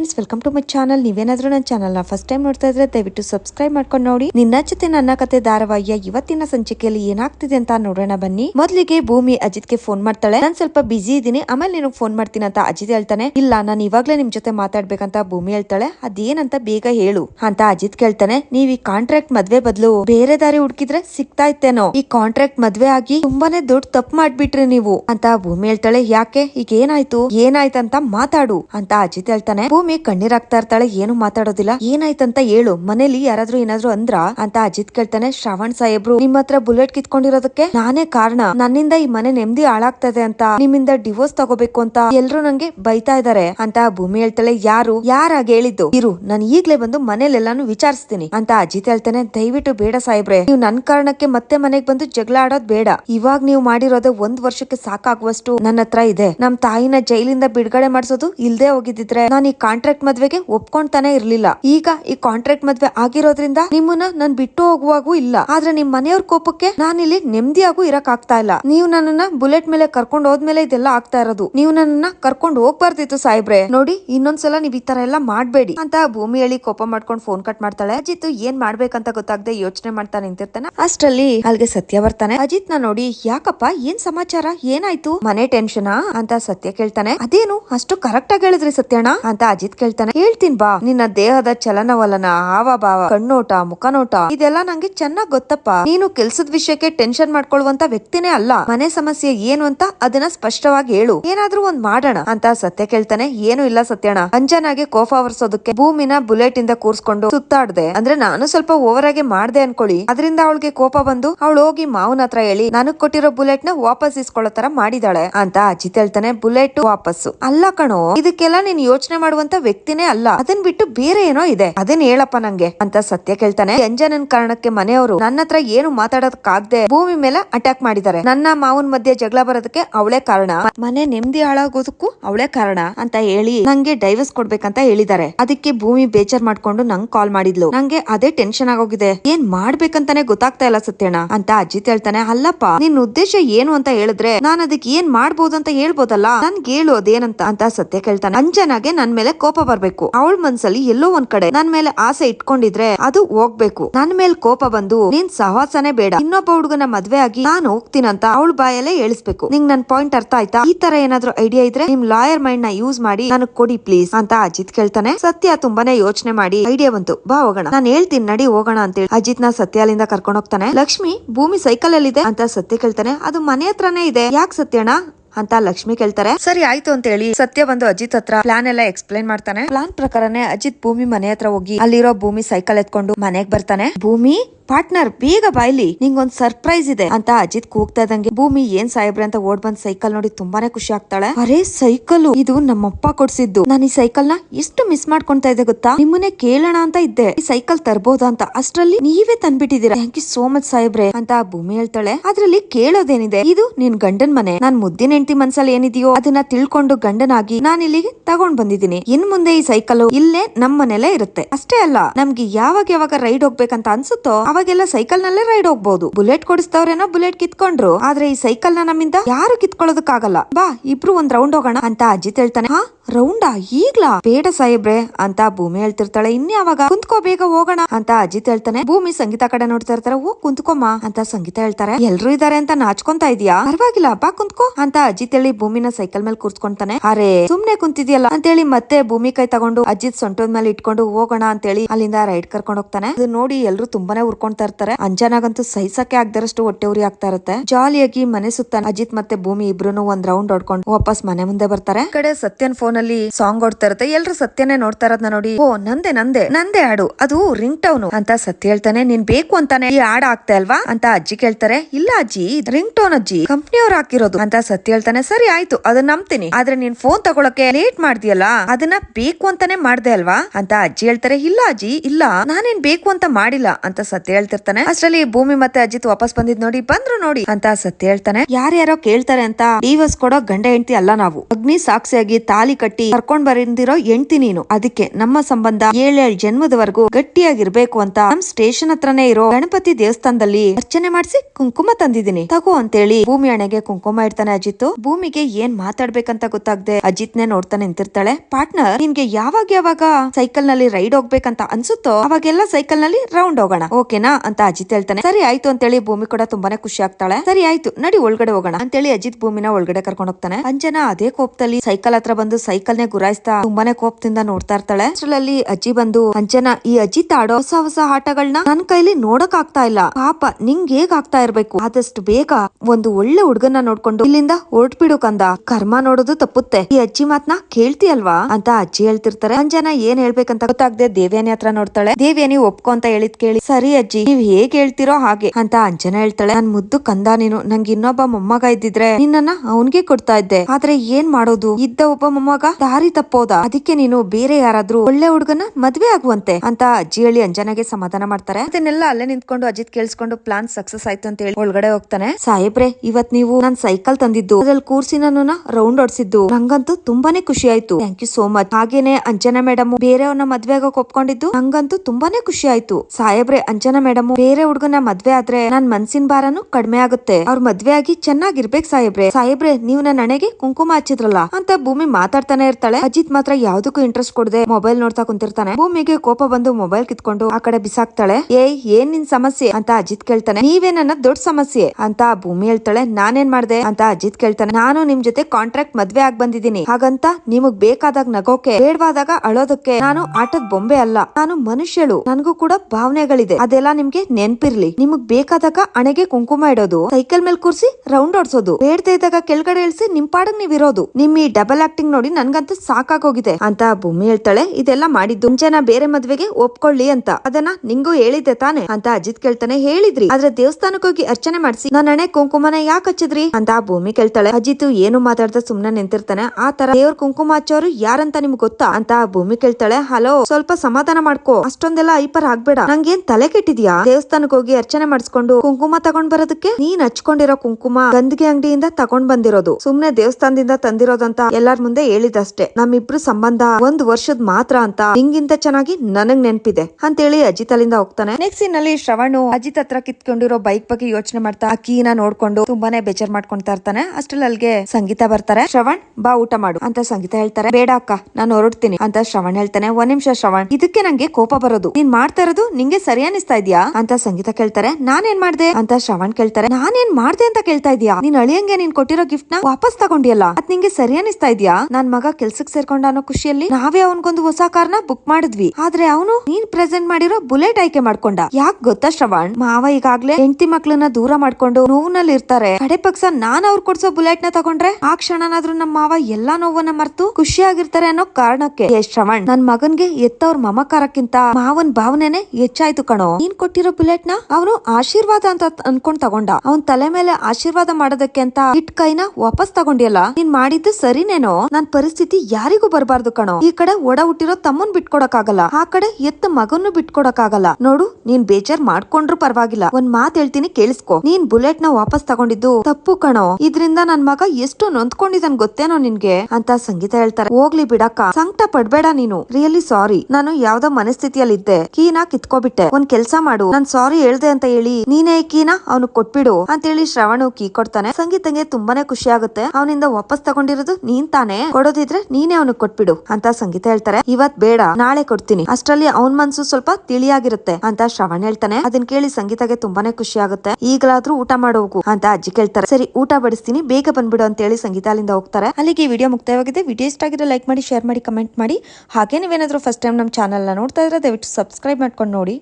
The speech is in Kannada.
Friends welcome to my channel ನೀವೇನಾದ್ರೂ ನನ್ನ ಚಾನಲ್ನ ಫಸ್ಟ್ ಟೈಮ್ ನೋಡ್ತಾ ಇದ್ರೆ ದಯವಿಟ್ಟು ಸಬ್ಸ್ಕ್ರೈಬ್ ಮಾಡ್ಕೊಂಡು ನೋಡಿ. ನಿನ್ನ ಜೊತೆ ನನ್ನ ಕತೆ ಧಾರಾವಾಹಿಯ ಇವತ್ತಿನ ಸಂಚಿಕೆಯಲ್ಲಿ ಏನಾಗ್ತಿದೆ ಅಂತ ನೋಡೋಣ ಬನ್ನಿ. ಮೊದಲಿಗೆ ಭೂಮಿ ಅಜಿತ್ಗೆ ಫೋನ್ ಮಾಡ್ತಾಳೆ. ನಾನ್ ಸ್ವಲ್ಪ ಬಿಜಿ ಇದ್ದೀನಿ. ಆಮೇಲೆ ನಿನಗೆ ಫೋನ್ ಮಾಡ್ತೀನಿ ಅಂತ ಅಜಿತ್ ಹೇಳ್ತಾನೆ. ಇಲ್ಲ, ನಾನು ಇವಾಗ್ಲೇ ನಿಮ್ ಜೊತೆ ಮಾತಾಡ್ಬೇಕಂತ ಭೂಮಿ ಹೇಳ್ತಾಳೆ. ಅದೇನಂತ ಬೇಗ ಹೇಳು ಅಂತ ಅಜಿತ್ ಕೇಳ್ತಾನೆ. ನೀವ್ ಈ ಕಾಂಟ್ರಾಕ್ಟ್ ಮದ್ವೆ ಬದಲು ಬೇರೆ ದಾರಿ ಹುಡುಕಿದ್ರೆ ಸಿಗ್ತಾ ಇತ್ತೇನೋ? ಈ ಕಾಂಟ್ರಾಕ್ಟ್ ಮದ್ವೆ ಆಗಿ ತುಂಬಾನೇ ದೊಡ್ಡ ತಪ್ಪು ಮಾಡ್ಬಿಟ್ರಿ ನೀವು ಅಂತ ಭೂಮಿ ಹೇಳ್ತಾಳೆ. ಯಾಕೆ? ಈಗ ಏನಾಯ್ತು ಏನಾಯ್ತಂತ ಮಾತಾಡು ಅಂತ ಅಜಿತ್ ಹೇಳ್ತಾನೆ. ಭೂಮಿ ಕಣ್ಣೀರಾಗ್ತಾ ಇರ್ತಾಳೆ, ಏನು ಮಾತಾಡೋದಿಲ್ಲ. ಏನಾಯ್ತಂತ ಹೇಳು. ಮನೇಲಿ ಯಾರಾದ್ರೂ ಏನಾದ್ರೂ ಅಂದ್ರ? ಅಂತ ಅಜಿತ್ ಕೇಳ್ತಾನೆ. ಶ್ರವಣ್ ಸಾಹೇಬ್ರು ನಿಮ್ ಹತ್ರ ಬುಲೆಟ್ ಕಿತ್ಕೊಂಡಿರೋದಕ್ಕೆ ನಾನೇ ಕಾರಣ. ನನ್ನಿಂದ ಈ ಮನೆ ನೆಮ್ಮದಿ ಹಾಳಾಗ್ತದೆ ಅಂತ, ನಿಮ್ಮಿಂದ ಡಿವೋರ್ಸ್ ತಗೋಬೇಕು ಅಂತ ಎಲ್ರು ನಂಗೆ ಬೈತಾ ಇದಾರೆ ಅಂತ ಭೂಮಿ ಹೇಳ್ತಾಳೆ. ಯಾರು? ಯಾರಾಗ ಹೇಳಿದ್ದು? ಇರು, ನಾನು ಈಗ್ಲೇ ಬಂದು ಮನೇಲೆಲ್ಲಾನು ವಿಚಾರಿಸ್ತೀನಿ ಅಂತ ಅಜಿತ್ ಹೇಳ್ತಾನೆ. ದಯವಿಟ್ಟು ಬೇಡ ಸಾಹೇಬ್ರೆ. ನೀವು ನನ್ ಕಾರಣಕ್ಕೆ ಮತ್ತೆ ಮನೆಗ್ ಬಂದು ಜಗಳ ಆಡೋದ್ ಬೇಡ. ಇವಾಗ ನೀವು ಮಾಡಿರೋದೇ ಒಂದ್ ವರ್ಷಕ್ಕೆ ಸಾಕಾಗುವಷ್ಟು ನನ್ನ ಹತ್ರ ಇದೆ. ನಮ್ ತಾಯಿನ ಜೈಲಿಂದ ಬಿಡುಗಡೆ ಮಾಡಿಸೋದು ಇಲ್ದೇ ಹೋಗಿದ್ದಿದ್ರೆ ನಾನು ಈ ಕಾಂಟ್ರಾಕ್ಟ್ ಮದ್ವೆಗೆ ಒಪ್ಕೊಂಡ್ತಾನೆ ಇರ್ಲಿಲ್ಲ. ಈಗ ಈ ಕಾಂಟ್ರಾಕ್ಟ್ ಮದ್ವೆ ಆಗಿರೋದ್ರಿಂದ ನಿಮ್ಮನ್ನ ನಾನ್ ಬಿಟ್ಟು ಹೋಗುವಾಗೂ ಇಲ್ಲ. ಆದ್ರೆ ನಿಮ್ ಮನೆಯವ್ರ ಕೋಪಕ್ಕೆ ನಾನಿಲ್ಲಿ ನೆಮ್ಮದಿಯಾಗೂ ಇರಕ್ ಆಗ್ತಾ ಇಲ್ಲ. ನೀವು ನನ್ನನ್ನ ಬುಲೆಟ್ ಮೇಲೆ ಕರ್ಕೊಂಡ್ ಹೋದ್ಮೇಲೆ ಇದೆಲ್ಲ ಆಗ್ತಾ ಇರೋದು. ನೀವು ನನ್ನನ್ನ ಕರ್ಕೊಂಡು ಹೋಗ್ಬಾರ್ದಿತ್ತು ಸಾಹೇಬ್ರೆ. ನೋಡಿ, ಇನ್ನೊಂದ್ಸಲ ನೀವ್ ಈ ತರ ಎಲ್ಲ ಮಾಡ್ಬೇಡಿ. ಅಂತ ಭೂಮಿ ಹೇಳಿ ಕೋಪ ಮಾಡ್ಕೊಂಡು ಫೋನ್ ಕಟ್ ಮಾಡ್ತಾಳೆ. ಅಜಿತ್ ಏನ್ ಮಾಡ್ಬೇಕಂತ ಗೊತ್ತಾಗದೆ ಯೋಚನೆ ಮಾಡ್ತಾ ನಿಂತಿರ್ತಾನೆ. ಅಷ್ಟ್ರಲ್ಲಿ ಅಲ್ಲಿಗೆ ಸತ್ಯ ಬರ್ತಾನೆ. ಅಜಿತ್ನ ನೋಡಿ, ಯಾಕಪ್ಪ, ಏನ್ ಸಮಾಚಾರ? ಏನಾಯ್ತು? ಮನೆ ಟೆನ್ಷನ್ ಅಂತ ಸತ್ಯ ಕೇಳ್ತಾನೆ. ಅದೇನು? ಅಷ್ಟು ಕರೆಕ್ಟ್ ಆಗಿ ಹೇಳಿದ್ರಿ ಸತ್ಯಣ್ಣ? ಅಂತ ಅಜಿತ್ ಕೇಳ್ತಾನೆ, ಹೇಳ್ತೀನಿ ಬಾ, ನಿನ್ನ ದೇಹದ ಚಲನವಲನ, ಹಾವಭಾವ, ಕಣ್ಣೋಟ, ಮುಖನೋಟ, ಇದೆಲ್ಲ ನಂಗೆ ಚೆನ್ನಾಗ್ ಗೊತ್ತಪ್ಪ. ನೀನು ಕೆಲ್ಸದ ವಿಷಯಕ್ಕೆ ಟೆನ್ಷನ್ ಮಾಡ್ಕೊಳ್ಳುವಂತ ವ್ಯಕ್ತಿನೇ ಅಲ್ಲ. ಮನೆ ಸಮಸ್ಯೆ ಏನು ಅಂತ ಅದನ್ನ ಸ್ಪಷ್ಟವಾಗಿ ಹೇಳು. ಏನಾದ್ರೂ ಒಂದ್ ಮಾಡೋಣ. ಅಂತ ಸತ್ಯ ಕೇಳ್ತಾನೆ, ಏನು ಇಲ್ಲ ಸತ್ಯಣ ಅಂಜನಾಗೆ ಕೋಪ ವರ್ಸೋದಕ್ಕೆ ಭೂಮಿನ ಬುಲೆಟ್ ಇಂದ ಕೂರ್ಸ್ಕೊಂಡು ಸುತ್ತಾಡ್ದೆ. ಅಂದ್ರೆ ನಾನು ಸ್ವಲ್ಪ ಓವರ್ ಆಗಿ ಮಾಡ್ದೆ ಅನ್ಕೊಳ್ಳಿ. ಅದರಿಂದ ಅವಳಿಗೆ ಕೋಪ ಬಂದು, ಅವಳು ಹೋಗಿ ಮಾವನ ಹತ್ರ ಹೇಳಿ, ನನಗ್ ಕೊಟ್ಟಿರೋ ಬುಲೆಟ್ನ ವಾಪಸ್ ಇಸ್ಕೊಳ್ಳೋ ತರ ಮಾಡಿದಾಳೆ. ಅಂತ ಅಜಿತ್ ಹೇಳ್ತಾನೆ, ಬುಲೆಟ್ ವಾಪಸ್ಸು. ಅಲ್ಲ ಕಣೋ, ಇದಕ್ಕೆಲ್ಲ ನೀನ್ ಯೋಚನೆ ಮಾಡುವಂತ ವ್ಯಕ್ತಿನೇ ಅಲ್ಲ, ಅದನ್ ಬಿಟ್ಟು ಬೇರೆ ಏನೋ ಇದೆ. ಅದನ್ ಹೇಳಪ್ಪ ನಂಗೆ, ಅಂತ ಸತ್ಯ ಕೇಳ್ತಾನೆ. ಎಂಜನನ್ ಕಾರಣಕ್ಕೆ ಮನೆಯವರು ನನ್ನ ಹತ್ರ ಏನು ಮಾತಾಡೋದಕ್ಕಾಗದೆ ಭೂಮಿ ಮೇಲೆ ಅಟ್ಯಾಕ್ ಮಾಡಿದ್ದಾರೆ. ನನ್ನ ಮಾವನ್ ಮಧ್ಯೆ ಜಗಳ ಬರೋದಕ್ಕೆ ಅವಳೇ ಕಾರಣ. ಮನೆ ನೆಮ್ಮದಿ ಹಾಳಾಗೋದಕ್ಕೂ ಅವಳೇ ಕಾರಣ, ಅಂತ ಹೇಳಿ ನಂಗೆ ಡೈವರ್ಸ್ ಕೊಡ್ಬೇಕಂತ ಹೇಳಿದ್ದಾರೆ. ಅದಕ್ಕೆ ಭೂಮಿ ಬೇಜಾರ್ ಮಾಡ್ಕೊಂಡು ನಂಗ್ ಕಾಲ್ ಮಾಡಿದ್ಲು. ನಂಗೆ ಅದೇ ಟೆನ್ಷನ್ ಆಗೋಗಿದೆ. ಏನ್ ಮಾಡ್ಬೇಕಂತಾನೆ ಗೊತ್ತಾಗ್ತಾ ಇಲ್ಲ ಸತ್ಯಣ್ಣ, ಅಂತ ಅಜಿತ್ ಹೇಳ್ತಾನೆ. ಅಲ್ಲಪ್ಪ, ನಿನ್ ಉದ್ದೇಶ ಏನು ಅಂತ ಹೇಳಿದ್ರೆ ನಾನ್ ಅದಕ್ಕೆ ಏನ್ ಮಾಡ್ಬೋದು ಅಂತ ಹೇಳ್ಬೋದಲ್ಲ? ನನ್ಗೆ ಹೇಳು ಅದೇನಂತ, ಅಂತ ಸತ್ಯ ಕೇಳ್ತಾನೆ. ಅಂಜನಾಗೆ ನನ್ ಮೇಲೆ ಕೋಪ ಬರ್ಬೇಕು. ಅವಳ ಮನ್ಸಲ್ಲಿ ಎಲ್ಲೋ ಒಂದ್ ಕಡೆ ನನ್ ಮೇಲೆ ಆಸೆ ಇಟ್ಕೊಂಡಿದ್ರೆ ಅದು ಹೋಗ್ಬೇಕು. ನನ್ ಮೇಲೆ ಕೋಪ ಬಂದು ನೀನ್ ಸಹವಾಸನೆ ಬೇಡ. ಇನ್ನೊಬ್ಬ ಹುಡುಗನ ಮದ್ವೆ ಆಗಿ ನಾನು ಹೋಗ್ತೀನಂತ ಅವಳ ಬಾಯಲ್ಲೇ ಹೇಳಿಸ್ಬೇಕು. ನಿಂಗ್ ನನ್ ಪಾಯಿಂಟ್ ಅರ್ಥ ಆಯ್ತಾ? ಈ ತರ ಏನಾದ್ರು ಐಡಿಯಾ ಇದ್ರೆ ನಿಮ್ ಲಾಯರ್ ಮೈಂಡ್ನ ಯೂಸ್ ಮಾಡಿ ನನಗ್ ಕೊಡಿ ಪ್ಲೀಸ್ ಅಂತ ಅಜಿತ್ ಕೇಳ್ತಾನೆ. ಸತ್ಯ ತುಂಬಾನೇ ಯೋಚನೆ ಮಾಡಿ ಐಡಿಯಾ ಬಂತು. ಬಾ ಹೋಗೋಣ. ನಾನು ಹೇಳ್ತೀನಿ, ನಡಿ ಹೋಗೋಣ ಅಂತೇಳಿ ಅಜಿತ್ನ ಸತ್ಯ ಅಲ್ಲಿಂದ ಕರ್ಕೊಂಡು ಹೋಗ್ತಾನೆ. ಲಕ್ಷ್ಮಿ, ಭೂಮಿ ಸೈಕಲ್ ಅಲ್ಲಿ ಇದೆ ಅಂತ ಸತ್ಯ ಕೇಳ್ತಾನೆ. ಅದು ಮನೆ ಹತ್ರನೇ ಇದೆ. ಯಾಕೆ ಸತ್ಯಣ್ಣ? ಅಂತ ಲಕ್ಷ್ಮಿ ಕೇಳ್ತಾರೆ. ಸರಿ ಆಯ್ತು ಅಂತ ಹೇಳಿ ಸತ್ಯ ಬಂದು ಅಜಿತ್ ಹತ್ರ ಪ್ಲಾನ್ ಎಲ್ಲ ಎಕ್ಸ್ಪ್ಲೈನ್ ಮಾಡ್ತಾನೆ. ಪ್ಲಾನ್ ಪ್ರಕಾರನೇ ಅಜಿತ್ ಭೂಮಿ ಮನೆ ಹತ್ರ ಹೋಗಿ ಅಲ್ಲಿರೋ ಭೂಮಿ ಸೈಕಲ್ ಎತ್ಕೊಂಡು ಮನೆಗ್ ಬರ್ತಾನೆ. ಭೂಮಿ ಪಾರ್ಟ್ನರ್, ಬೇಗ ಬಾಯ್ಲಿ. ನಿಂಗೊಂದ್ ಸರ್ಪ್ರೈಸ್ ಇದೆ ಅಂತ ಅಜಿತ್ ಕೂಗ್ತಾ ಇದ್ದಂಗೆ ಭೂಮಿ ಏನ್ ಸಾಹೇಬ್ರೆ ಅಂತ ಓಡ್ ಬಂದ್ ಸೈಕಲ್ ನೋಡಿ ತುಂಬಾನೇ ಖುಷಿ ಆಗ್ತಾಳೆ. ಅರೆ, ಸೈಕಲ್. ಇದು ನಮ್ಮಪ್ಪ ಕೊಡ್ಸಿದ್ದು. ನಾನು ಈ ಸೈಕಲ್ನ ಎಷ್ಟು ಮಿಸ್ ಮಾಡ್ಕೊಂತಾ ಇದೆ ಗೊತ್ತಾ? ನಿಮ್ಮನ್ನೇ ಕೇಳೋಣ ಅಂತ ಇದ್ದೆ. ಈ ಸೈಕಲ್ ತರ್ಬೋದಾ ಅಂತ. ಅಷ್ಟ್ರಲ್ಲಿ ನೀವೇ ತಂದ್ಬಿಟ್ಟಿದೀರಾ ಥ್ಯಾಂಕ್ ಯು ಸೋ ಮಚ್ ಸಾಹೇಬ್ರೆ ಅಂತ ಭೂಮಿ ಹೇಳ್ತಾಳೆ. ಅದ್ರಲ್ಲಿ ಕೇಳೋದೇನಿದೆ? ಇದು ನಿನ್ ಗಂಡನ್ ಮನೆ. ನಾನ್ ಮುದ್ದಿನ ಹೆಂಡತಿ ಮನ್ಸಲ್ಲಿ ಏನಿದೆಯೋ ಅದನ್ನ ತಿಳ್ಕೊಂಡು ಗಂಡನಾಗಿ ನಾನ್ ಇಲ್ಲಿಗೆ ತಗೊಂಡ್ ಬಂದಿದ್ದೀನಿ. ಇನ್ ಮುಂದೆ ಈ ಸೈಕಲ್ ಇಲ್ಲೇ ನಮ್ಮ ಮನೇಲೆ ಇರುತ್ತೆ. ಅಷ್ಟೇ ಅಲ್ಲ, ನಮ್ಗೆ ಯಾವಾಗ ಯಾವಾಗ ರೈಡ್ ಹೋಗ್ಬೇಕಂತ ಅನ್ಸುತ್ತೋ ಅವಾಗೆಲ್ಲ ಸೈಕಲ್ ನಲ್ಲೇ ರೈಡ್ ಹೋಗ್ಬಹುದು ಬುಲೆಟ್ ಕೊಡಿಸ್ತವ್ರೇನೋ ಬುಲೆಟ್ ಕಿತ್ಕೊಂಡ್ರು, ಆದ್ರೆ ಈ ಸೈಕಲ್ನ ನಮ್ಮಿಂದ ಯಾರು ಕಿತ್ಕೊಳ್ಳೋದಕ್ಕಾಗಲ್ಲ. ಬಾ, ಇಬ್ರು ಒಂದ್ ರೌಂಡ್ ಹೋಗೋಣ ಅಂತ ಅಜ್ಜಿ ಹೇಳ್ತಾನೆ ಹಾ? ರೌಂಡಾ ಈಗ್ಲಾ ಬೇಡ ಸಾಹೇಬ್ರೆ ಅಂತ ಭೂಮಿ ಹೇಳ್ತಿರ್ತಾಳೆ. ಇನ್ಯಾವಾಗ ಕುಂತ್ಕೋ, ಬೇಗ ಹೋಗೋಣ ಅಂತ ಅಜಿತ್ ಹೇಳ್ತಾನೆ. ಭೂಮಿ ಸಂಗೀತ ಕಡೆ ನೋಡ್ತಾ ಇರ್ತಾರೆ. ಓ, ಕುಂತ್ಕೊಮ್ಮ ಅಂತ ಸಂಗೀತ ಹೇಳ್ತಾರೆ. ಎಲ್ರು ಇದಾರೆ ಅಂತ ನಾಚ್ಕೊಂತ ಇದೀಯಾ? ಪರವಾಗಿಲ್ಲ, ಬಾ, ಕುಂತ್ಕೋ ಅಂತ ಅಜಿತ್ ಹೇಳಿ ಭೂಮಿನ ಸೈಕಲ್ ಮೇಲೆ ಕೂರ್ಸ್ಕೊಂತಾನೆ. ಅರೆ, ಸುಮ್ನೆ ಕುಂತಿದ್ಯಲ್ಲ ಅಂತೇಳಿ ಮತ್ತೆ ಭೂಮಿ ಕೈ ತಗೊಂಡು ಅಜಿತ್ ಸೊಂಟದ ಮೇಲೆ ಇಟ್ಕೊಂಡು ಹೋಗೋಣ ಅಂತ ಹೇಳಿ ಅಲ್ಲಿಂದ ರೈಡ್ ಕರ್ಕೊಂಡು ಹೋಗ್ತಾನೆ. ಅದು ನೋಡಿ ಎಲ್ರು ತುಂಬಾನೇ ಉರ್ಕೊಂತಾ ಇರ್ತಾರೆ. ಅಂಜನಾಗಂತೂ ಸಹಿಸಕ್ಕೆ ಆಗ್ದರಷ್ಟು ಹೊಟ್ಟೆ ಉರಿ ಆಗ್ತಾ ಇರುತ್ತೆ. ಜಾಲಿಯಾಗಿ ಮನೆ ಸುತ್ತಾನೆ ಅಜಿತ್ ಮತ್ತೆ ಭೂಮಿ ಇಬ್ರು ಒಂದ್ ರೌಂಡ್ ಹೊಡ್ಕೊಂಡು ವಾಪಸ್ ಮನೆ ಮುಂದೆ ಬರ್ತಾರೆ. ಕಡೆ ಸತ್ಯನ್ ಫೋನ್ ಅಲ್ಲಿ ಸಾಂಗ್ ಓಡ್ತಾ ಇರುತ್ತೆ. ಎಲ್ರು ಸತ್ಯನೇ ನೋಡ್ತಾ ಇರೋದ್ನ ನೋಡಿ, ಓ, ನಂದೆ ನಂದೆ ನಂದೆ ಹಾಡು. ಅದು ರಿಂಗ್ ಟೌನ್ ಅಂತ ಸತ್ಯ ಹೇಳ್ತಾನೆ. ನೀನ್ ಬೇಕು ಅಂತಾನೆ. ಈ ಹಾಡ್ ಆಗ್ತಾ ಅಲ್ವಾ ಅಂತ ಅಜ್ಜಿ ಕೇಳ್ತಾರೆ. ಇಲ್ಲ ಅಜ್ಜಿ ರಿಂಗ್ ಟೋನ್ ಅಜ್ಜಿ. ಕಂಪ್ನಿಯವ್ರು ಹಾಕಿರೋದು. ಅಂತ ಸತ್ಯ ಹೇಳ್ತಾನೆ. ಸರಿ, ಆಯ್ತು. ಅದನ್ನ ನಂಬ್ತೀನಿ. ಆದ್ರೆ ನೀನ್ ಫೋನ್ ತಗೊಳಕ್ಕೆ ಲೇಟ್ ಮಾಡ್ದಿಯಲ್ಲ? ಅದನ್ನ ಬೇಕು ಅಂತಾನೆ ಮಾಡ್ದೆ ಅಲ್ವಾ? ಅಂತ ಅಜ್ಜಿ ಹೇಳ್ತಾರೆ. ಇಲ್ಲ ಅಜ್ಜಿ, ಇಲ್ಲ. ನಾನೇನ್ ಬೇಕು ಅಂತ ಮಾಡಿಲ್ಲ. ಅಂತ ಸತ್ಯ ಹೇಳ್ತಿರ್ತಾನೆ. ಅಷ್ಟ್ರಲ್ಲಿ ಭೂಮಿ ಮತ್ತೆ ಅಜಿತ್ ವಾಪಸ್ ಬಂದಿದ್ ನೋಡಿ, ಬಂದ್ರು ನೋಡಿ. ಅಂತ ಸತ್ಯ ಹೇಳ್ತಾನೆ. ಯಾರ್ಯಾರೋ ಕೇಳ್ತಾರೆ ಅಂತ, ಡಿವೋರ್ಸ್ ಕೊಡೋ ಗಂಡ ಹೆಂಡತಿ ಅಲ್ಲ ನಾವು. ಅಗ್ನಿ ಸಾಕ್ಷಿಯಾಗಿ ತಾಲಿ ಕಟ್ಟಿ ಕರ್ಕೊಂಡ್ ಬರಿಂದಿರೋ ಎಂಟಿ ನೀನು. ಅದಕ್ಕೆ ನಮ್ಮ ಸಂಬಂಧ ಏಳೇಳ್ ಜನ್ಮದವರೆಗೂ ಗಟ್ಟಿಯಾಗಿರ್ಬೇಕು ಅಂತ ನಮ್ ಸ್ಟೇಷನ್ ಹತ್ರನೇ ಇರೋ ಗಣಪತಿ ದೇವಸ್ಥಾನದಲ್ಲಿ ಅರ್ಚನೆ ಮಾಡಿಸಿ ಕುಂಕುಮ ತಂದಿದ್ದೀನಿ. ತಗೋ ಅಂತೇಳಿ ಭೂಮಿ ಹಣೆಗೆ ಕುಂಕುಮ ಇಡ್ತಾನೆ ಅಜಿತ್. ಭೂಮಿಗೆ ಏನ್ ಮಾತಾಡ್ಬೇಕಂತ ಗೊತ್ತಾಗ್ದೆ ಅಜಿತ್ನೇ ನೋಡ್ತಾನೆ ನಿಂತಿರ್ತಾಳೆ. ಪಾರ್ಟ್ನರ್, ನಿನ್ಗೆ ಯಾವಾಗ ಯಾವಾಗ ಸೈಕಲ್ನಲ್ಲಿ ರೈಡ್ ಹೋಗ್ಬೇಕಂತ ಅನ್ಸುತ್ತೋ ಅವಾಗೆಲ್ಲ ಸೈಕಲ್ನಲ್ಲಿ ರೌಂಡ್ ಹೋಗೋಣ. ಓಕೆನಾ? ಅಂತ ಅಜಿತ್ ಹೇಳ್ತಾನೆ. ಸರಿ ಆಯ್ತು ಅಂತೇಳಿ ಭೂಮಿ ಕೂಡ ತುಂಬಾನೇ ಖುಷಿ ಆಗ್ತಾಳೆ. ಸರಿ ಆಯ್ತು, ನಡಿ ಒಳಗಡೆ ಹೋಗೋಣ. ಅಂತೇಳಿ ಅಜಿತ್ ಭೂಮಿನ ಒಳಗಡೆ ಕರ್ಕೊಂಡು ಹೋಗ್ತಾನೆ. ಅಂಜನಾ ಅದೇ ಕೋಪದಲ್ಲಿ ಸೈಕಲ್ ಹತ್ರ ಬಂದು ಸೈಕಲ್ ನೇ ಗುರಾಯಿಸ್ತಾ ತುಂಬಾನೇ ಕೋಪದಿಂದ ನೋಡ್ತಾ ಇರ್ತಾಳೆ. ಅಷ್ಟರಲ್ಲಿ ಅಜ್ಜಿ ಬಂದು, ಅಂಜನಾ, ಈ ಅಜ್ಜಿ ತಾಡೋ ಹೊಸ ಹೊಸ ಆಟಗಳನ್ನ ನನ್ ಕೈಲಿ ನೋಡಕ್ ಆಗ್ತಾ ಇಲ್ಲ. ಪಾಪ, ನಿಂಗ್ ಹೇಗ್ ಆಗ್ತಾ ಇರ್ಬೇಕು? ಆದಷ್ಟು ಬೇಗ ಒಂದು ಒಳ್ಳೆ ಹುಡ್ಗನ್ನ ನೋಡ್ಕೊಂಡು ಇಲ್ಲಿಂದ ಹೊರಟ್ಬಿಡು ಕಂದ. ಕರ್ಮ ನೋಡೋದು ತಪ್ಪುತ್ತೆ. ಈ ಅಜ್ಜಿ ಮಾತ್ನ ಕೇಳ್ತೀಯಲ್ವಾ? ಅಂತ ಅಜ್ಜಿ ಹೇಳ್ತಿರ್ತಾರೆ. ಅಂಜನಾ ಏನ್ ಹೇಳ್ಬೇಕಂತ ಗೊತ್ತಾಗ್ದೆ ದೇವ್ಯಾನಿ ಹತ್ರ ನೋಡ್ತಾಳೆ. ದೇವ್ಯಾನಿ ಒಪ್ಕೊ ಅಂತ ಹೇಳಿದ್ ಕೇಳಿ, ಸರಿ ಅಜ್ಜಿ, ನೀವ್ ಹೇಗ್ ಹೇಳ್ತಿರೋ ಹಾಗೆ ಅಂತ ಅಂಜನಾ ಹೇಳ್ತಾಳೆ. ನನ್ ಮುದ್ದು ಕಂದ ನೀನು. ನಂಗೆ ಇನ್ನೊಬ್ಬ ಮೊಮ್ಮಗ ಇದ್ದಿದ್ರೆ ನಿನ್ನ ಅವನ್ಗೆ ಕೊಡ್ತಾ ಇದ್ದೆ. ಆದ್ರೆ ಏನ್ ಮಾಡೋದು? ಇದ್ದ ಒಬ್ಬ ಮೊಮ್ಮಗ ದಾರಿ ತಪ್ಪೋದ. ಅದಕ್ಕೆ ನೀನು ಬೇರೆ ಯಾರಾದ್ರೂ ಒಳ್ಳೆ ಹುಡುಗನ ಮದ್ವೆ ಆಗುವಂತೆ ಅಂತ ಅಜ್ಜಿ ಹೇಳಿ ಅಂಜನಾಗೆ ಸಮಾಧಾನ ಮಾಡ್ತಾರೆ. ಅದನ್ನೆಲ್ಲ ಅಲ್ಲೇ ನಿಂತ್ಕೊಂಡು ಅಜಿತ್ ಕೇಳಿಸ್ಕೊಂಡು ಪ್ಲಾನ್ ಸಕ್ಸಸ್ ಆಯ್ತು ಅಂತ ಹೇಳಿ ಒಳಗಡೆ ಹೋಗ್ತಾನೆ. ಸಾಹೇಬ್ರೆ, ಇವತ್ ನೀವು ನಾನ್ ಸೈಕಲ್ ತಂದಿದ್ದು. ಅದ್ರಲ್ಲಿ ಕೂರ್ಸಿ ನನ್ನ ರೌಂಡ್ ಹೊಡ್ಸಿದ್ದು. ನಂಗಂತೂ ತುಂಬಾನೇ ಖುಷಿ ಆಯ್ತು. ಥ್ಯಾಂಕ್ ಯು ಸೋ ಮಚ್ ಹಾಗೇನೆ ಅಂಜನಾ ಮೇಡಮ್ ಬೇರೆಯವನ್ನ ಮದ್ವೆ ಆಗೋಕ್ ಒಪ್ಕೊಂಡಿದ್ದು ನಂಗಂತೂ ತುಂಬಾನೇ ಖುಷಿ ಆಯ್ತು. ಸಾಹೇಬ್ರೆ, ಅಂಜನಾ ಮೇಡಮ್ ಬೇರೆ ಹುಡುಗನ ಮದ್ವೆ ಆದ್ರೆ ನನ್ ಮನ್ಸಿನ ಭಾರನು ಕಡಿಮೆ ಆಗುತ್ತೆ. ಅವ್ರ ಮದ್ವೆ ಆಗಿ ಚೆನ್ನಾಗಿರ್ಬೇಕು ಸಾಹೇಬ್ರೆ. ಸಾಹೇಬ್ರೆ, ನೀವು ನನ್ನ ಹಣೆಗೆ ಕುಂಕುಮ ಹಚ್ಚಿದ್ರಲ್ಲ ಅಂತ ಭೂಮಿ ಮಾತಾಡ್ತಾನೆ ಇರ್ತಾಳೆ. ಅಜಿತ್ ಮಾತ್ರ ಯಾವ್ದಕ್ಕೂ ಇಂಟ್ರೆಸ್ಟ್ ಕೊಡದೆ ಮೊಬೈಲ್ ನೋಡ್ತಾ ಕುಂತಿರ್ತಾನೆ. ಭೂಮಿಗೆ ಕೋಪ ಬಂದು ಮೊಬೈಲ್ ಕಿತ್ಕೊಂಡು ಆ ಕಡೆ ಬಿಸಾಕ್ತಾಳೆ. ಏಯ್, ಏನ್ ನಿನ್ ಸಮಸ್ಯೆ? ಅಂತ ಅಜಿತ್ ಕೇಳ್ತಾನೆ. ನೀವೇ ನನ್ನ ದೊಡ್ಡ ಸಮಸ್ಯೆ, ಅಂತ ಭೂಮಿ ಹೇಳ್ತಾಳೆ. ನಾನೇನ್ ಮಾಡ್ದೆ? ಅಂತ ಅಜಿತ್ ಕೇಳ್ತಾನೆ. ನಾನು ನಿಮ್ ಜೊತೆ ಕಾಂಟ್ರಾಕ್ಟ್ ಮದ್ವೆ ಆಗ್ ಬಂದಿದ್ದೀನಿ. ಹಾಗಂತ ನಿಮಗ್ ಬೇಕಾದಾಗ ನಗೋಕೆ, ಬೇಡವಾದಾಗ ಅಳೋದಕ್ಕೆ ನಾನು ಆಟದ ಬೊಂಬೆ ಅಲ್ಲ. ನಾನು ಮನುಷ್ಯಳು. ನನಗೂ ಕೂಡ ಭಾವನೆಗಳಿದೆ. ಅದೆಲ್ಲ ನಿಮ್ಗೆ ನೆನ್ಪಿರ್ಲಿ. ನಿಮಗ್ ಬೇಕಾದಾಗ ಹಣೆಗೆ ಕುಂಕುಮ ಇಡೋದು, ಸೈಕಲ್ ಮೇಲೆ ಕೂರ್ಸಿ ರೌಂಡ್ ಓಡಿಸೋದು, ಬೇಡದೇ ಇದ್ದಾಗ ಕೆಳಗಡೆ ಇಳಿಸಿ ನಿಮ್ ಪಾಡಗ್ ನೀವ್ ಇರೋದು. ನಿಮ್ ಈ ಡಬಲ್ ಆಕ್ಟಿಂಗ್ ನೋಡಿ ನನ್ಗಂತೂ ಸಾಕಾಗೋಗಿದೆ ಅಂತ ಭೂಮಿ ಹೇಳ್ತಾಳೆ. ಇದೆಲ್ಲ ಮಾಡಿದ್ದು ಜನ ಬೇರೆ ಮದ್ವೆಗೆ ಒಪ್ಕೊಳ್ಳಿ ಅಂತ. ಅದನ್ನ ನಿಂಗೂ ಹೇಳಿದ್ದೆ ತಾನೆ ಅಂತ ಅಜಿತ್ ಕೇಳ್ತಾನೆ ಹೇಳಿದ್ರಿ. ಆದ್ರೆ ದೇವಸ್ಥಾನಕ್ಕೆ ಹೋಗಿ ಅರ್ಚನೆ ಮಾಡಿಸಿ ನನ್ನ ಹಣೆ ಕುಂಕುಮನ ಯಾಕೆ ಹಚ್ಚಿದ್ರಿ ಅಂತ ಭೂಮಿ ಕೇಳ್ತಾಳೆ. ಅಜಿತ್ ಏನು ಮಾತಾಡ್ತಾ ಸುಮ್ನೆ ನಿಂತಿರ್ತಾನೆ. ಆ ತರ ದೇವ್ರ ಕುಂಕುಮ ಹಚ್ಚೋರು ಯಾರಂತ ನಿಮ್ಗೆ ಗೊತ್ತಾ ಅಂತ ಭೂಮಿ ಕೇಳ್ತಾಳೆ. ಹಲೋ, ಸ್ವಲ್ಪ ಸಮಾಧಾನ ಮಾಡ್ಕೋ. ಅಷ್ಟೊಂದೆಲ್ಲ ಐಪರ್ ಆಗ್ಬೇಡ. ನಂಗೇನ್ ತಲೆ ಕೆಟ್ಟಿದ್ಯಾ? ದೇವಸ್ಥಾನಕ್ಕೆ ಹೋಗಿ ಅರ್ಚನೆ ಮಾಡಿಸ್ಕೊಂಡು ಕುಂಕುಮ ತಗೊಂಡ್ ಬರೋದಕ್ಕೆ? ನೀನ್ ಹಚ್ಕೊಂಡಿರೋ ಕುಂಕುಮ ಗಂದಿಗೆ ಅಂಗಡಿಯಿಂದ ತಗೊಂಡ್ ಬಂದಿರೋದು. ಸುಮ್ನೆ ದೇವಸ್ಥಾನದಿಂದ ತಂದಿರೋದಂತ ಎಲ್ಲಾರ ಮುಂದೆ ಹೇಳಿದಷ್ಟೇ, ನಮ್ಮಿಬ್ರು ಸಂಬಂಧ ಒಂದ್ ವರ್ಷದ ಮಾತ್ರ ಅಂತ ನಿಂಗಿಂತ ಚೆನ್ನಾಗಿ ನನಗ್ ನೆನ್ಪಿದೆ ಅಂತೇಳಿ ಅಜಿತ್ ಅಲ್ಲಿಂದ ಹೋಗ್ತಾನೆ. ನೆಕ್ಸ್ಟ್ನಲ್ಲಿ ಶ್ರವಣು ಅಜಿತ್ ಹತ್ರ ಕಿತ್ಕೊಂಡಿರೋ ಬೈಕ್ ಬಗ್ಗೆ ಯೋಚನೆ ಮಾಡ್ತಾ ಆ ಕೀನ ನೋಡ್ಕೊಂಡು ತುಂಬಾನೇ ಬೇಜಾರ್ ಮಾಡ್ಕೊಂತಾ ಇರ್ತಾನೆ. ಅಷ್ಟ್ರಲ್ಲಿ ಅಲ್ಲಿಗೆ ಸಂಗೀತ ಬರ್ತಾರೆ. ಶ್ರವಣ್, ಬಾ ಊಟ ಮಾಡು ಅಂತ ಸಂಗೀತ ಹೇಳ್ತಾರೆ. ಬೇಡ ಅಕ್ಕ, ನಾನು ಹೊರಡ್ತೀನಿ ಅಂತ ಶ್ರವಣ್ ಹೇಳ್ತಾನೆ. ಒಂದ್ ನಿಮಿಷ ಶ್ರವಣ್, ಇದಕ್ಕೆ ನಂಗೆ ಕೋಪ ಬರೋದು. ನೀನ್ ಮಾಡ್ತಾ ಇರೋದು ನಿಂಗೆ ಸರಿ ಅನಿಸ್ತಾ ಇದ್ಯಾ ಅಂತ ಸಂಗೀತ ಕೇಳ್ತಾರೆ. ನಾನೇನ್ ಮಾಡ್ದೆ ಅಂತ ಶ್ರವಣ್ ಕೇಳ್ತಾರೆ. ನಾನೇನ್ ಮಾಡ್ದೆ ಅಂತ ಕೇಳ್ತಾ ಇದ್ಯಾ? ನೀನ್ ಅಳಿಯಂಗೆ ನೀನ್ ಕೊಟ್ಟಿರೋ ಗಿಫ್ಟ್ನ ವಾಪಸ್ ತಗೊಂಡಿಯಲ್ಲ, ಅದ್ ನಿಂಗೆ ಸರಿ ಅನಿಸ್ತಾ ಇದ್ಯಾ? ನನ್ ಮಗ ಕೆಲ್ಸಕ್ ಸೇರ್ಕೊಂಡ ಅನ್ನೋ ಖುಷಿಯಲ್ಲಿ ನಾವೇ ಅವನ್ಗೊಂದು ಹೊಸ ಕಾರ್ನ ಬುಕ್ ಮಾಡಿದ್ವಿ. ಆದ್ರೆ ಅವನು ನೀನ್ ಪ್ರೆಸೆಂಟ್ ಮಾಡಿರೋ ಬುಲೆಟ್ ಆಯ್ಕೆ ಮಾಡ್ಕೊಂಡ. ಯಾಕ್ ಗೊತ್ತಾ ಶ್ರವಣ್? ಮಾವ ಈಗಾಗ್ಲೇ ಹೆಂಡತಿ ಮಕ್ಳನ್ನ ದೂರ ಮಾಡ್ಕೊಂಡು ನೋವಿನಲ್ಲಿ ಇರ್ತಾರೆ. ಕಡೆ ಪಕ್ಷ ನಾನ್ ಅವ್ರು ಕೊಡ್ಸೋ ಬುಲೆಟ್ನ ತಗೊಂಡ್ರೆ ಆ ಕ್ಷಣನಾದ್ರೂ ನಮ್ಮ ಮಾವ ಎಲ್ಲಾ ನೋವನ್ನ ಮರ್ತು ಖುಷಿಯಾಗಿರ್ತಾರೆ ಅನ್ನೋ ಕಾರಣಕ್ಕೆ. ಏ ಶ್ರವಣ್, ನನ್ ಮಗನ್ಗೆ ಎತ್ತವ್ರ ಮಮಕಾರಕ್ಕಿಂತ ಮಾವನ್ ಭಾವನೆನೆ ಹೆಚ್ಚಾಯ್ತು ಕಣೋ. ನೀನ್ ಕೊಟ್ಟಿರೋ ಬುಲೆಟ್ನ ಅವನು ಆಶೀರ್ವಾದ ಅಂತ ಅನ್ಕೊಂಡ್ ತಗೊಂಡ. ಅವನ್ ತಲೆ ಮೇಲೆ ಆಶೀರ್ವಾದ ಮಾಡೋದಕ್ಕೆ ಅಂತ ಇಟ್ ಕೈನ ವಾಪಸ್ ತಗೊಂಡಿಯಲ್ಲ? ನೀನ್ ಮಾಡಿದ್ದು ಸರಿನೇನೋ? ನನ್ ಪರಿಸ್ಥಿತಿ ಯಾರಿಗೂ ಬರಬಾರ್ದು ಕಣೋ. ಈ ಕಡೆ ಒಡ ಹುಟ್ಟಿರೋ ತಮ್ಮನ್ ಬಿಟ್ಕೊಡಕ್ಕಾಗಲ್ಲ. ಆ ಕಡೆ ಎತ್ತ ಮಗನ್ನು ಬಿಟ್ಕೊಡಕ್ಕಾಗಲ್ಲ. ನೋಡು, ನೀನ್ ಬೇಜಾರ್ ಮಾಡ್ಕೊಂಡ್ರು ಪರವಾಗಿಲ್ಲ. ಒಂದ್ ಮಾತ್ ಹೇಳ್ತೀನಿ ಕೇಳಿಸ್ಕೊ. ನೀನ್ ಬುಲೆಟ್ನ ವಾಪಸ್ ತಗೊಂಡಿದ್ದು ತಪ್ಪು ಕಣೋ. ಇದ್ರಿಂದ ನನ್ ಮಗ ಎಷ್ಟು ನೊಂದ್ಕೊಂಡಿದನ್ ಗೊತ್ತೇನೋ ನಿನ್ಗೆ? ಅಂತ ಸಂಗೀತ ಹೇಳ್ತಾರೆ. ಹೋಗ್ಲಿ ಬಿಡಕ್ಕ. ಸಂಕಟ ಪಡ್ಬೇಡ ನೀನು. ರಿಯಲಿ ಸಾರಿ ನಾನು ಯಾವ್ದೋ ಮನಸ್ಥಿತಿಯಲ್ಲಿ ಇದ್ದೆ ಕೀನಾ ಕಿತ್ಕೊಬಿಟ್ಟೆ. ಒಂದ್ ಕೆಲ್ಸ ಮಾಡು. ನಾನ್ ಸಾರಿ ಹೇಳ್ದೆ ಅಂತ ಹೇಳಿ, ನೀನೇ ಕೀನಾ ಅವ್ನು ಕೊಟ್ಬಿಡು ಅಂತ ಹೇಳಿ ಶ್ರವಣು ಕೀ ಕೊಡ್ತಾನೆ. ಸಂಗೀತಂಗೆ ತುಂಬಾನೇ ಖುಷಿ ಆಗುತ್ತೆ ಅವನಿಂದ ವಾಪಸ್ ತಗೊಂಡಿರೋದು ನೀನ್ ತಾನೇ. ಕೊಡೋದಿದ್ರೆ ನೀನೇ ಅವನಿಗೆ ಕೊಟ್ಬಿಡು ಅಂತ ಸಂಗೀತ ಹೇಳ್ತಾರೆ. ಇವತ್ ಬೇಡ, ನಾಳೆ ಕೊಡ್ತೀನಿ. ಅಷ್ಟರಲ್ಲಿ ಅವನ್ ಮನ್ಸು ಸ್ವಲ್ಪ ತಿಳಿಯಾಗಿರುತ್ತೆ ಅಂತ ಶ್ರವಣ್ ಹೇಳ್ತಾನೆ. ಅದನ್ ಕೇಳಿ ಸಂಗೀತಗೆ ತುಂಬಾನೇ ಖುಷಿ ಆಗುತ್ತೆ. ಈಗಲಾದ್ರೂ ಊಟ ಮಾಡೋಗು ಅಂತ ಅಜ್ಜಿ ಕೇಳ್ತಾರೆ. ಸರಿ, ಊಟ ಬಡಿಸ್ತೀನಿ, ಬೇಗ ಬಂದ್ಬಿಡು ಅಂತ ಹೇಳಿ ಸಂಗೀತ ಅಲ್ಲಿಂದ ಹೋಗ್ತಾರೆ. ಅಲ್ಲಿಗೆ ವಿಡಿಯೋ ಮುಕ್ತಾಯವಾಗಿದೆ. ವಿಡಿಯೋ ಇಷ್ಟ ಆಗಿದ್ರೆ ಲೈಕ್ ಮಾಡಿ, ಶೇರ್ ಮಾಡಿ, ಕಮೆಂಟ್ ಮಾಡಿ. ಹಾಗೆ ನೀವೇನಾದ್ರೂ ಫಸ್ಟ್ ಟೈಮ್ ನಮ್ಮ ಚಾನಲ್ನ ನೋಡ್ತಾ ಇದ್ರೆ ದಯವಿಟ್ಟು ಸಬ್ಸ್ಕ್ರೈಬ್ ಮಾಡ್ಕೊಂಡು ನೋಡಿ.